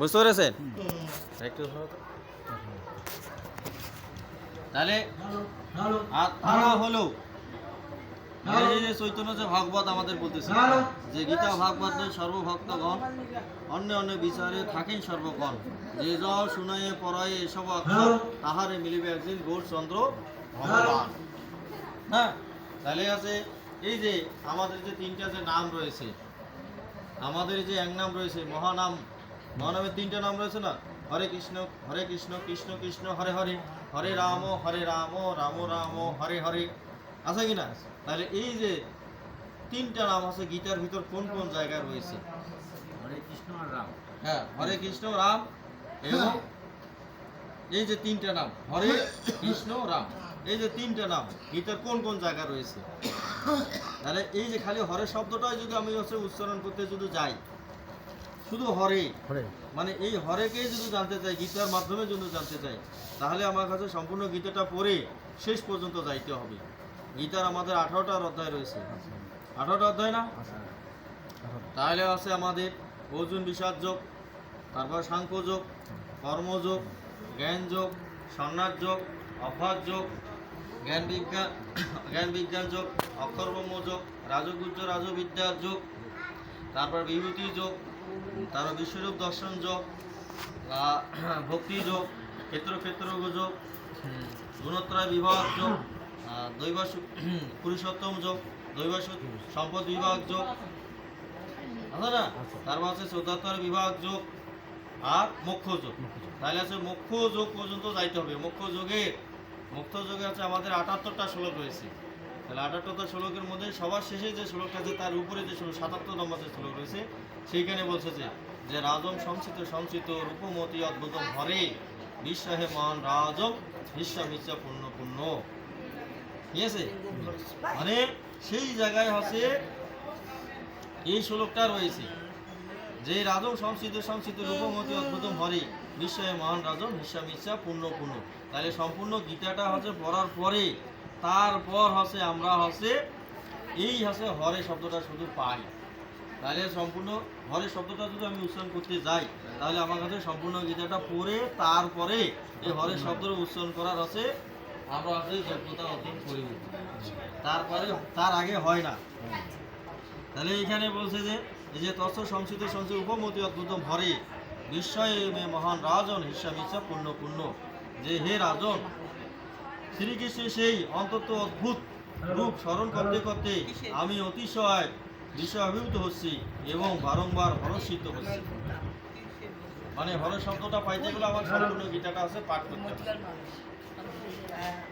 বুঝতে পেরেছেন? তাহলে হলো। চৈতন্য যে ভাগবত আমাদের বলতেছে, যে গীতা ভাগবত সর্বভক্তগণ, অন্য অন্য বিচারে থাকেন সর্বগণ। যে য শুনায় পড়ায় এসব অক্ষর তাহারে মিলিবে একদিন গৌরচন্দ্র ভগবান। হ্যাঁ? তাহলে আছে, এই যে আমাদের যে তিনটা যে নাম রয়েছে, আমাদের যে এক নাম রয়েছে, মহানাম মহানামের তিনটা নাম রয়েছে না? হরে কৃষ্ণ হরে কৃষ্ণ কৃষ্ণ কৃষ্ণ হরে হরে হরে রাম হরে রাম রাম রাম হরে হরে। আছে কি না? তাহলে এই যে তিনটা নাম আছে গীতার ভিতর কোন কোন জায়গায় রয়েছে? হরে কৃষ্ণ আর রাম। হ্যাঁ হরে কৃষ্ণ রাম এবং এই যে তিনটা নাম হরে কৃষ্ণ রাম এই যে তিনটা নাম গীতার কোন কোন জায়গা রয়েছে? তাহলে এই যে খালি হরে শব্দটাই যদি আমি হচ্ছে উচ্চারণ করতে যদি যাই শুধু হরে। হরে। মানে এই হরেকেই যদি জানতে চাই গীতার মাধ্যমে যদি জানতে চাই তাহলে আমার কাছে সম্পূর্ণ গীতাটা পড়ে শেষ পর্যন্ত যাইতে হবে। গীতার আমাদের আঠারোটার অধ্যায় রয়েছে। আঠারোটা অধ্যায় না? তাহলে আছে আমাদের অর্জুন বিষাদ যোগ তারপর সাংখ্য যোগ কর্মযোগ জ্ঞান যোগ সন্ন্যাস যোগ অভ্যাস যোগ জ্ঞান বিজ্ঞান জ্ঞান বিজ্ঞান যোগ অক্ষরব্রহ্ম যোগ রাজগুজ্জ রাজবিদ্যার যোগ তারপর বিভূতি যোগ তারপর বিশ্বরূপ দর্শন যোগ ভক্তি যোগ ক্ষেত্র ক্ষেত্র যোগ গুণত্রয় বিভাগ যোগ দৈব পুরুষোত্তম যোগ দৈব সম্পদ বিভাগ যোগ। আছে না? তারপর আছে চৌদ্ধাত্তর বিভাগ যোগ আর মুখ্য যোগ। তাহলে আছে মুখ্য যোগ পর্যন্ত যাইতে হবে। মুখ্য যোগে মুখ্য যোগে আছে আমাদের আটাত্তরটা শ্লোক রয়েছে। তাহলে আটাত্তরটা শ্লোকের মধ্যে সবার শেষে যে শ্লোকটা আছে, তার উপরে যে সাতাত্তর নম্বর যে শ্লোক রয়েছে, সেইখানে বলছে যে যে রাজম সংসিত সংসিত রূপমতি অদ্ভুত হরে বিশ্বাহে মহান রাজম বিশ্বামিচ্ছা পূর্ণ পূর্ণ ঠিক আছে? মানে সেই জায়গায় হচ্ছে এই শ্লোকটা রয়েছে, যে রাজম সংসিত সংসিত রূপমতি অদ্ভুত হরে বিশ্বয়ে মহান রাজম হিসামিচ্ছা পূর্ণ পূর্ণ তাহলে সম্পূর্ণ গীতাটা হচ্ছে পড়ার পরে তারপর হচ্ছে আমরা হচ্ছে, এই হচ্ছে হরে শব্দটা শুধু পাই। তাহলে সম্পূর্ণ হরে শব্দটা যদি আমি উচ্চারণ করতে যাই, তাহলে আমার কাছে সম্পূর্ণ গীতাটা পড়ে, তারপরে এই হরে শব্দের উচ্চারণ করার আছে আমরা হচ্ছে যোগ্যতা অর্জন করি তারপরে, তার আগে হয় না। তাহলে এখানে বলছে যে, এই যে তৎস সংস্কৃত সংসিত উপমতি অদ্ভুত হরে বিস্ময়ে মহান রাজন হিসাব ইচ্ছা পূর্ণ পূর্ণ। যে হে রাজন শ্রীকৃষ্ণের সেই অন্তত অদ্ভুত রূপ স্মরণ করতে করতে আমি অতিশয় বিষয় অভিভূত হচ্ছি এবং বারংবার হরষিত হচ্ছি। মানে হর শব্দটা পাইতে গেলে আমার সম্পূর্ণ গীতাটা আছে, পাঠ করতে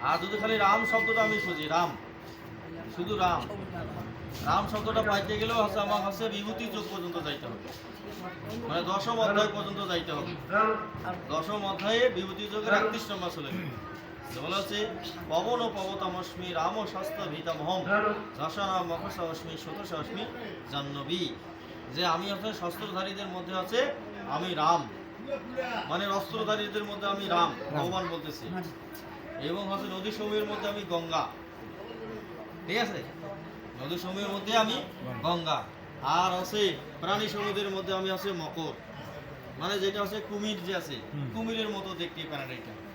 আর যদি খালি রাম শব্দটা আমি খুঁজি, রাম, শুধু রাম। রাম শব্দটা পাইতে গেলেও হচ্ছে আমার হচ্ছে বিভূতি যোগ পর্যন্ত যাইতে হবে। মানে দশম অধ্যায় পর্যন্ত যাইতে হবে। দশম অধ্যায়ে বিভূতি যোগের একত্রিশ নম্বর চলে গেল বলা হচ্ছে পবন ও পবতমস্মি রাম ও শাস্ত্র ভিতামহম। দশনা মখসস্মি শতসস্মি জাহ্নবী। যে আমি হচ্ছে শস্ত্রধারীদের মধ্যে আছে আমি রাম। মানে অস্ত্রধারীদের মধ্যে আমি রাম ভগবান বলতেছি। এবং হচ্ছে নদী সমূহের মধ্যে আমি গঙ্গা। ঠিক আছে? নদী সমূহের মধ্যে আমি গঙ্গা। আর আছে প্রাণী সমূহের মধ্যে আমি আছে মকর। মানে যেটা হচ্ছে কুমির যে আছে কুমিরের মতো দেখতে প্রাণীটা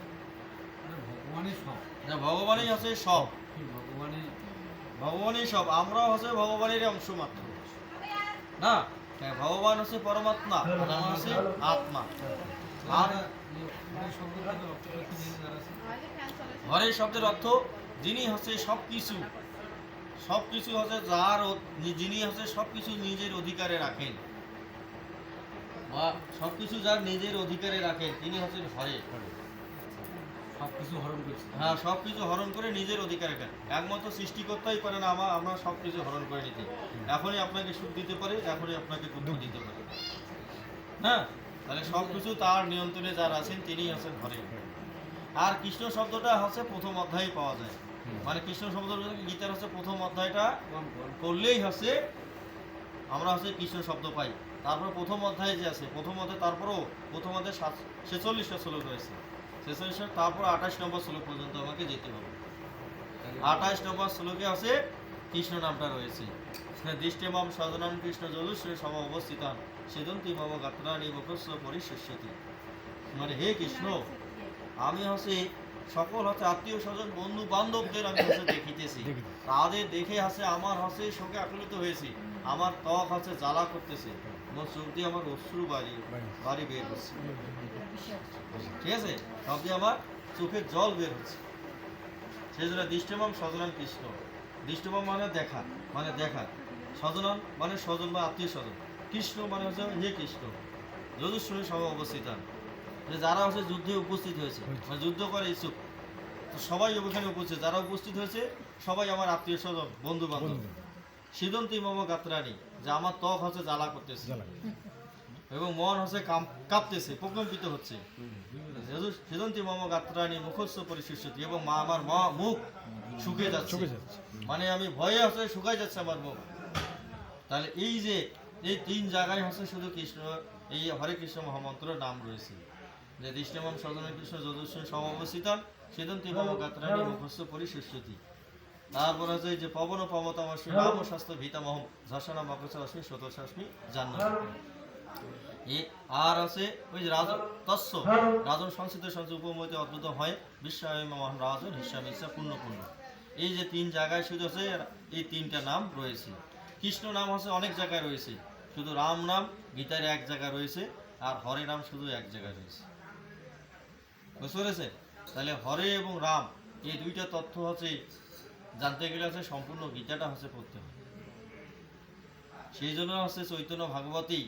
ভগবানের সব। না, ভগবানই আছে সব। ভগবানের ভগবানই সব আমরাও হচ্ছে ভগবানের অংশ মাত্র। না হ্যাঁ, ভগবান হচ্ছে পরমাত্মা হচ্ছে আত্মা। আর হরের শব্দের অর্থ যিনি হচ্ছে সব কিছু সব কিছু হচ্ছে যার যিনি হচ্ছে সব কিছু নিজের অধিকারে রাখেন। বা সব কিছু যার নিজের অধিকারে রাখেন তিনি হচ্ছেন হরে সব কিছু হরণ করছে। হ্যাঁ সব কিছু হরণ করে নিজের অধিকার রাখেন একমাত্র সৃষ্টিকর্তাই পারে না আমার আমরা সব কিছু হরণ করে নিতে। এখনই আপনাকে সুখ দিতে পারে এখনই আপনাকে দুঃখ দিতে পারে। হ্যাঁ তাহলে সব কিছু তার নিয়ন্ত্রণে যারা আছেন তিনিই হচ্ছেন হরে আর কৃষ্ণ শব্দটা হচ্ছে প্রথম অধ্যায়ে পাওয়া যায়। মানে কৃষ্ণ শব্দ গীতার হচ্ছে প্রথম অধ্যায়টা করলেই হচ্ছে আমরা হচ্ছে কৃষ্ণ শব্দ পাই। তারপর প্রথম অধ্যায়ে যে আছে প্রথম অধ্যায় তারপরও প্রথম অধ্যায় সাত ছেচল্লিশটা শ্লোক রয়েছে। ছেচল্লিশটা তারপর আঠাশ নম্বর শ্লোক পর্যন্ত আমাকে যেতে হবে। আঠাশ নম্বর শ্লোকে আছে কৃষ্ণ নামটা রয়েছে। দৃষ্টিমাম সজনান কৃষ্ণ জলুশ্রী সম অবস্থিতান সেদন্তি মম গাত্রাণী মুখস্ব পরিশস্যতি। মানে হে কৃষ্ণ আমি হচ্ছে সকল হচ্ছে আত্মীয় স্বজন বন্ধু বান্ধবদের আমি হচ্ছে দেখিতেছি। তাদের দেখে হাসে আমার হাসে শোকে আকুলিত হয়েছি। আমার ত্বক হচ্ছে জ্বালা করতেছে। আমার চোখ দিয়ে আমার অশ্রু বাড়ি বাড়ি বের হচ্ছে। ঠিক আছে? সব দিয়ে আমার চোখের জল বের হচ্ছে। সেই জন্য দৃষ্টমাম সজনাম কৃষ্ণ। দৃষ্টমাম মানে দেখা মানে দেখা সজনাম মানে স্বজন বা আত্মীয় স্বজন। কৃষ্ণ মানে হচ্ছে হে কৃষ্ণ। যদুশ্বরী সভা অবস্থিত। যে যারা হচ্ছে যুদ্ধে উপস্থিত হয়েছে মানে যুদ্ধ করে ইচ্ছুক তো সবাই ওখানে উপস্থিত। যারা উপস্থিত হয়েছে সবাই আমার আত্মীয় স্বজন বন্ধু বান্ধব সিদন্তি মম গাত্রানি যে আমার ত্বক হচ্ছে জ্বালা করতেছে। এবং মন হচ্ছে কাঁপতেছে প্রকম্পিত হচ্ছে। সেদন্তি মম গাত্রানি মুখস্থ পরিশিষ্যতি এবং মা আমার মা মুখ শুকিয়ে যাচ্ছে। মানে আমি ভয়ে হচ্ছে শুকাই যাচ্ছে আমার মুখ। তাহলে এই যে এই তিন জায়গায় হচ্ছে শুধু কৃষ্ণ এই হরে কৃষ্ণ মহামন্ত্রের নাম রয়েছে। যে দৃষ্টিমম সদন কৃষ্ণ যদুষ্ণ সমবস্থিতান সেদন্তি মম গাত্রানি মুখস্থ পরিশিষ্যতি। তারপর হচ্ছে এই যে পবন পবতামস্মি রাম স্বাস্থ্য ভীতামহম ঝর্ষণা মকরস্মি শতশাস্মি জান্ন এ আর আছে, ওই যে রাজন, তস্য। রাজন সংসিত সংসদ উপমতে অদ্ভুত হয়। বিশ্বামী মহান রাজন হিসামী ইচ্ছা পূর্ণ পূর্ণ। এই যে তিন জায়গায় শুধু আছে, এই তিনটা নাম রয়েছে। কৃষ্ণ নাম হচ্ছে অনেক জায়গায় রয়েছে। শুধু রাম নাম, গীতার এক জায়গায় রয়েছে, আর হরে নাম শুধু এক জায়গায় রয়েছে। বুঝতে পেরেছে তাহলে হরে এবং রাম, এই দুইটা তথ্য হচ্ছে, জানতে গেলে হচ্ছে সম্পূর্ণ গীতাটা হচ্ছে পড়তে হবে সেই জন্য হচ্ছে চৈতন্য ভাগবতী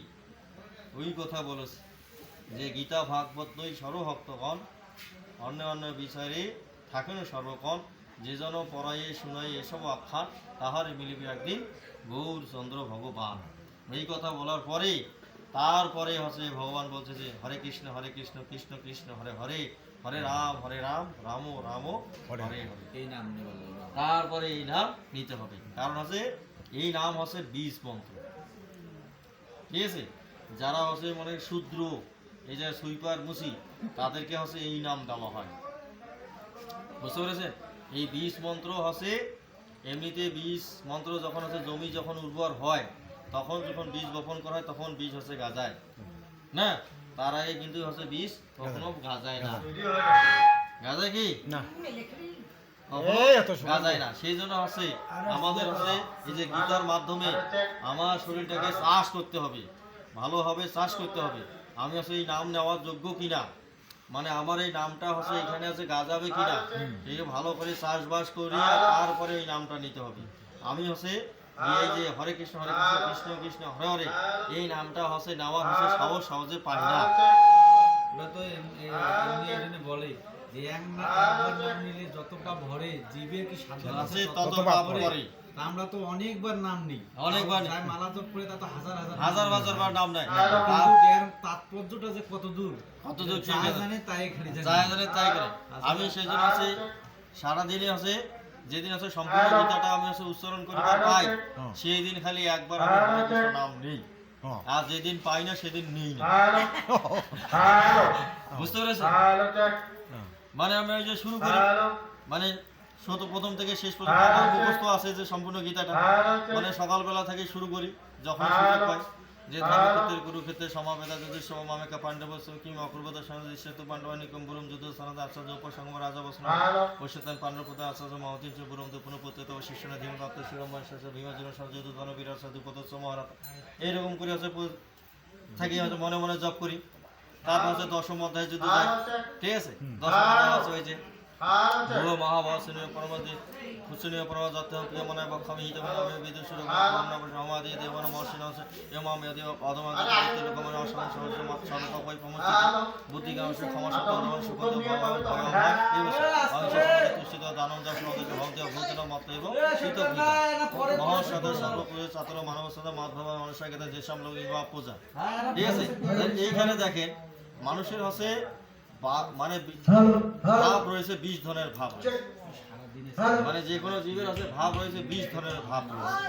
ওই কথা বলেছে যে গীতা ভাগবত নই সর্বভক্তগণ অন্য অন্য বিষয়ে থাকেন সর্বক্ষণ যে জন পড়াইয়ে শুনাই এসব আখ্যান তাহার মিলিবে একদিন গৌর চন্দ্র ভগবান। এই কথা বলার পরে তারপরে হচ্ছে ভগবান বলছে যে হরে কৃষ্ণ হরে কৃষ্ণ কৃষ্ণ কৃষ্ণ হরে হরে হরে রাম হরে রাম রাম রাম হরে হরে এই নাম। তারপরে এই নাম নিতে হবে। কারণ হচ্ছে এই নাম হচ্ছে বীজ মন্ত্র। ঠিক আছে? যারা হচ্ছে মানে শূদ্র এই যে সুইপার মুসি তাদেরকে হচ্ছে এই নাম দেওয়া হয়। বুঝতে পেরেছেন? এই বীজ মন্ত্র হচ্ছে এমনিতে বীজ মন্ত্র যখন হচ্ছে জমি যখন উর্বর হয় তখন যখন বীজ বপন করা হয় তখন বীজ হচ্ছে গাজায়। না? তার আগে কিন্তু হচ্ছে বীজ কখনো গাজায় না। গাজায় কি? না। গাজায় না। সেই জন্য হচ্ছে আমাদের হচ্ছে এই যে গীতার মাধ্যমে আমার শরীরটাকে চাষ করতে হবে। ভালোভাবে চাষ করতে হবে। আমি হচ্ছে এই নাম নেওয়ার যোগ্য কিনা? মানে আমার এই নামটা হচ্ছে এখানে আছে গাজাবে কিনা? এই ভালো করে চাষবাস করিয়া তারপরে এই নামটা নিতে হবে। আমি হচ্ছে এই যে হরে কৃষ্ণ হরে কৃষ্ণ কৃষ্ণ কৃষ্ণ হরে হরে এই নামটা হচ্ছে নেওয়ার হচ্ছে সাহস সহজে পাই না। ওরা তো বলে যে এক নাম নিলে যত পাপ ভরে জীবের কি সাধ্য আছে তত করে তা আমরা তো অনেকবার নাম নিই। অনেকবার করে তা তো হাজার হাজার হাজার হাজার বার নাম তাৎপর্যটা যে কত দূর। কত দূর। জানে তাই এখানে জানে। তাই করে আমি সেই জন্য আছে সারাদিনই আছে যেদিন আছে সম্পূর্ণ গীতাটা আমি আছে উচ্চারণ করিবার পাই হ্যাঁ। সেই দিন খালি একবার আমি নাম নেই। হ্যাঁ। আর যেদিন পাই না সেদিন নেই না। বুঝতে পেরেছেন? হ্যাঁ। মানে আমি ওই যে শুরু করি মানে শত প্রথম থেকে শেষ পর্যন্ত মুখস্থ আছে যে সম্পূর্ণ গীতাটা। মানে সকালবেলা থেকে শুরু করি যখন সুযোগ পাই যে ধর্মক্ষেত্রের কুরুক্ষেত্রে সমাবেদা যদি সমামেকা পাণ্ডব পাণ্ডবানি কুম্বরম যুদ্ধ সনদ আচার্য উপসংগ রাজা বসন পাণ্ডবপদ আচার্য পুনঃপত্রিত শিষ্য ধীম দত্ত শিরম মহারাত। এইরকম করে পু- থাকি হয়তো মনে মনে জপ করি। তারপর হচ্ছে দশম অধ্যায় যদি যাই ঠিক আছে? দশম অধ্যায় আছে ওই যে ভুব মহাভাসনীয় পরমদে খুচনীয় পরম দত্ত প্রিয় মনে বক্ষমি হিত মনে বিদুষুর সমাধি দেবন মর্ষিণ এমাম তুষ্টিত দানম দর্শন অধিক ভক্তি ভূতন মতৈব শীত মহাসদ সর্বপুজো মানব সদা মাধব মানুষের ক্ষেত্রে লোক পূজা ঠিক আছে এইখানে দেখেন মানুষের হচ্ছে মানে ভাব রয়েছে বিশ ধরনের ভাব। মানে যে কোনো জীবের আছে ভাব রয়েছে বিশ ধরনের ভাব রয়েছে।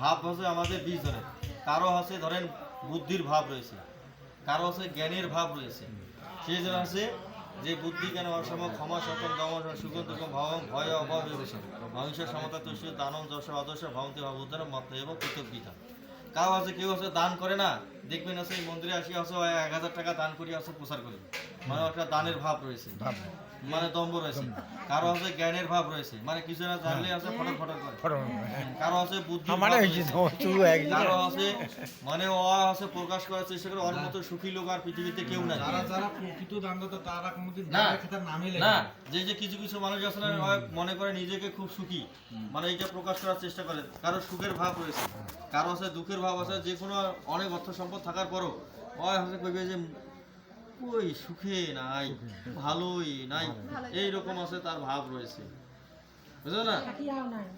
ভাব হচ্ছে আমাদের বিশ ধরনের। কারও হচ্ছে ধরেন বুদ্ধির ভাব রয়েছে কারও হচ্ছে জ্ঞানের ভাব রয়েছে। সেই জন্য হচ্ছে যে বুদ্ধি জ্ঞান অসম ক্ষমা সতম দম সুগন্ধ ভাব ভয় অভাব অহিংস সমতা তুষ্য দানম যশ অদর্শ ভবন্তি ভাবুদ্ধার মত এবং কৃতজ্ঞতা কাউ আছে কেউ আছে দান করে না দেখবেন আসে এই মন্দিরে আসি আসো এক হাজার টাকা দান করি আসো প্রচার করি। মানে একটা দানের ভাব রয়েছে। মানে দম্ভ রয়েছে। কারও আছে জ্ঞানের ভাব রয়েছে। মানে কিছু না জানলে আছে ফটক ফটক করে কারও আছে বুদ্ধি। কারও আছে মানে ও আছে প্রকাশ করার চেষ্টা করে ওর মতো সুখী লোক আর পৃথিবীতে কেউ নাই। যারা যারা প্রকৃত দানদাতা তারা কোনোদিন খাতার নামই লেখে না যে যে কিছু কিছু মানুষ আছে না হয় মনে করে নিজেকে খুব সুখী। মানে এইটা প্রকাশ করার চেষ্টা করে। কারও সুখের ভাব রয়েছে। কারও আছে দুঃখের ভাব আছে যে কোনো অনেক অর্থ সম্পদ থাকার পরও ওই আছে কইবে যে ওই সুখে নাই ভালোই নাই। এই রকম আছে তার ভাব রয়েছে। বুঝলো না?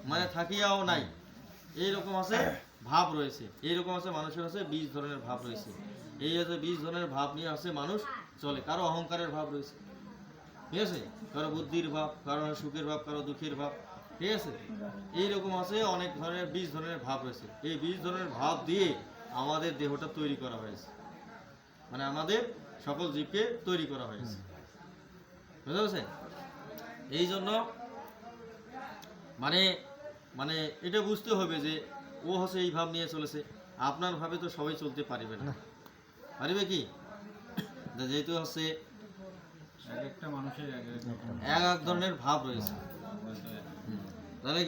মানে থাকিয়াও নাই। এই রকম আছে ভাব রয়েছে। এই রকম আছে মানুষের আছে বিশ ধরনের ভাব রয়েছে। এই আছে বিশ ধরনের ভাব নিয়ে আছে মানুষ চলে। কারও অহংকারের ভাব রয়েছে। ঠিক আছে? কারও বুদ্ধির ভাব কারও সুখের ভাব কারও দুঃখের ভাব। ঠিক আছে? এইরকম আছে অনেক ধরনের বিশ ধরনের ভাব রয়েছে। এই বিশ ধরনের ভাব দিয়ে আমাদের দেহটা তৈরি করা হয়েছে। মানে আমাদের সকল জীবকে তৈরি করা হয়েছে। বুঝতে পারছেন? এই জন্য মানে মানে এটা বুঝতে হবে যে ও হচ্ছে এই ভাব নিয়ে চলেছে আপনার ভাবে তো সবাই চলতে পারবে না। পারবে কি? যেহেতু হচ্ছে এক একটা মানুষের এক এক ধরনের ভাব রয়েছে। তাহলে